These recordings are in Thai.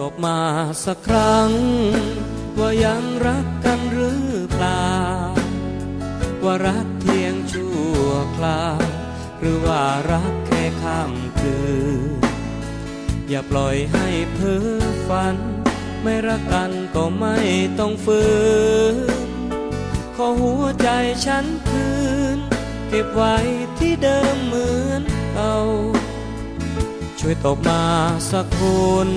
ตบมาสักครั้ง ว่ายังรักกันหรือเปล่า ว่ารักเพียงชั่วคราว หรือว่ารักแค่ข้ามคืนอย่าปล่อยให้เพ้อฝัน ไม่รักกันก็ไม่ต้องฝืนขอหัวใจฉันคืน เก็บไว้ที่เดิมเหมือนเก่าช่วยตบมาสักคน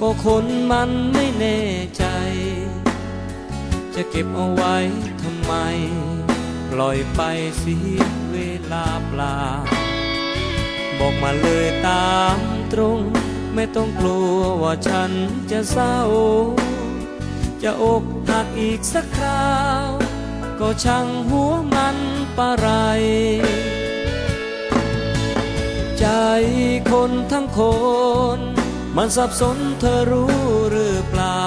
ก็คนมันไม่แน่ใจ จะเก็บเอาไว้ทำไม ปล่อยไปเสียเวลาเปล่า บอกมาเลยตามตรง ไม่ต้องกลัวว่าฉันจะเศร้า จะอกหักอีกสักคราว ก็ช่างหัวมันปะไรใจคนทั้งคน มันสับสนเธอรู้หรือเปล่า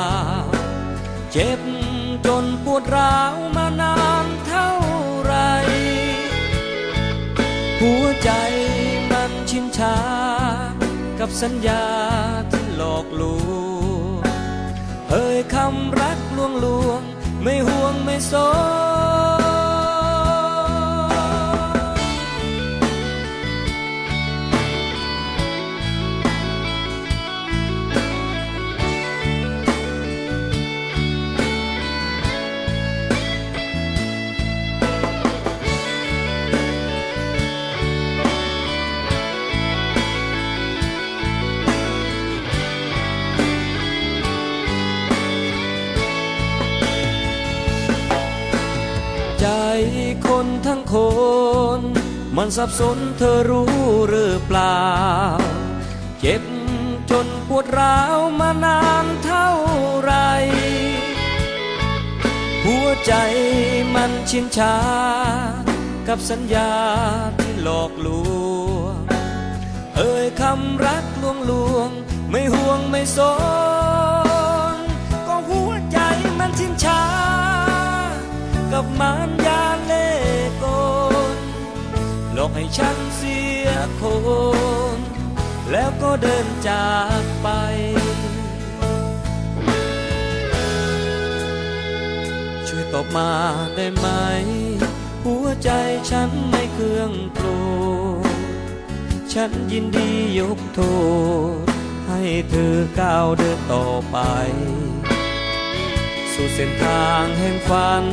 เจ็บจนปวดร้าวมานานเท่าไร หัวใจมันชินชา กับสัญญาที่หลอกลวงเอ่ยคำรักลวงลวง ไม่ห่วงไม่สน คนทั้งคน มันสับสนเธอรู้หรือเปล่า เจ็บจนปวดร้าวมานานเท่าไร หัวใจมันชินชา กับสัญญาที่หลอกลวง เอ่ยคำรักลวงลวง ไม่ห่วงไม่สน ก็หัวใจมันชินชา กับมารยา ให้ฉันเสียคนแล้วก็เดินจากไป ช่วยตอบมาได้ไหม หัวใจฉันไม่เครื่องโกรธฉันยินดียกโทษ ให้เธอก้าวเดินต่อไป สู่เส้นทางแห่งฝัน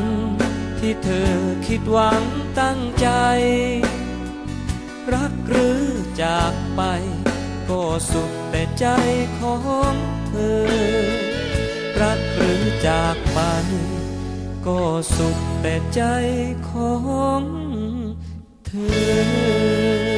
ที่เธอคิดหวังตั้งใจ รักหรือจากไป ก็สุดแต่ใจของเธอ รักหรือจากไป ก็สุดแต่ใจของเธอ